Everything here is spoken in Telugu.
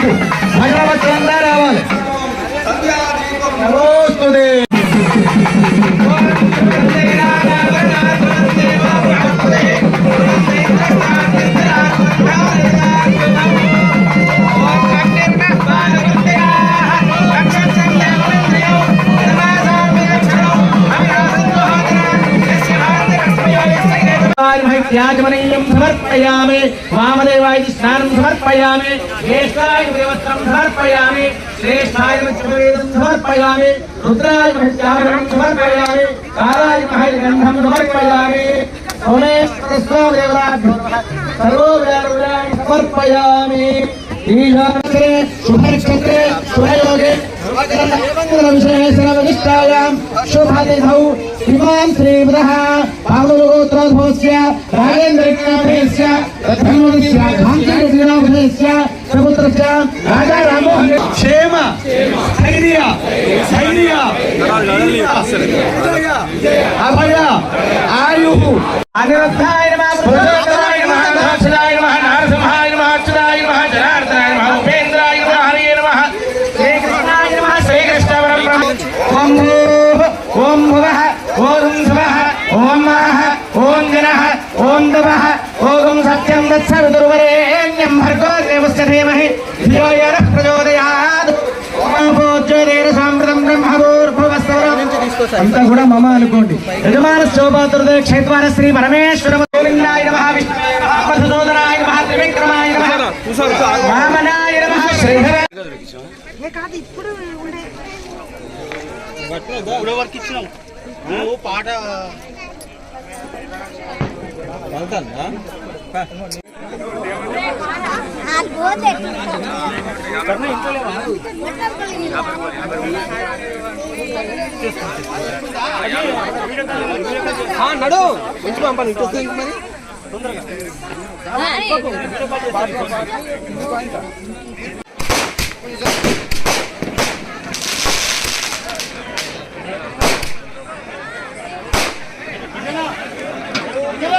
Thank you. त्याजमनीयम् समर्पयामि वामदेवाय स्नानम् समर्पयामि ज्येष्ठाय देवत्रम् समर्पयामि श्रेष्ठाय चतुर्वेदम् समर्पयामि रुद्राय महत्याभरणम् समर्पयामि कालाय महैर्गन्धम् समर्पयामि सोमेश्वरस्व देवराभ्यः सर्वोपयारुद्राय समर्पयामि ईशानक्षत्रे शुभनक्षत्रे शुभयोगे विशेषणविशिष्टायां शुभनिधौ इमां श्रीमदः पावलोत्रोद्भवस्य राजेन्द्रज्ञापनेस्य धर्मस्य गान्धीज्ञापनेस्य प्रपुत्रस्य राजा रामोहन क्षेम धैर्य धैर्य अभय आयुः अनिरुद्धाय नमः पुरुषोत्तमाय नमः ఓం భూః ఓం భువః ఓం శువః ఓం మాః ఓం జనః ఓం దవః ఓం సత్యం తత్సర్వదుర్వరేణ్యం భర్గో దేవస్య ధీమహి ధియో యనః ప్రచోదయాత్ ఓమోజ్వరేణ సాంప్రతం బ్రహ్మభూర్భువస్వరం అంతా కూడా మమ అనుకోండి యజమాన శోభాతుర్దే క్షేత్వాన శ్రీ పరమేశ్వర గోవిందాయ నమః విష్ణువే త్రివిక్రమాయ నమః వామనాయ నమః ఏ కాదు ఇప్పుడు ఉండే ఇప్పుడు వరకు ఇచ్చినాం నువ్వు పాట నడు మంచి పంపాలి ఇటు వస్తుంది మరి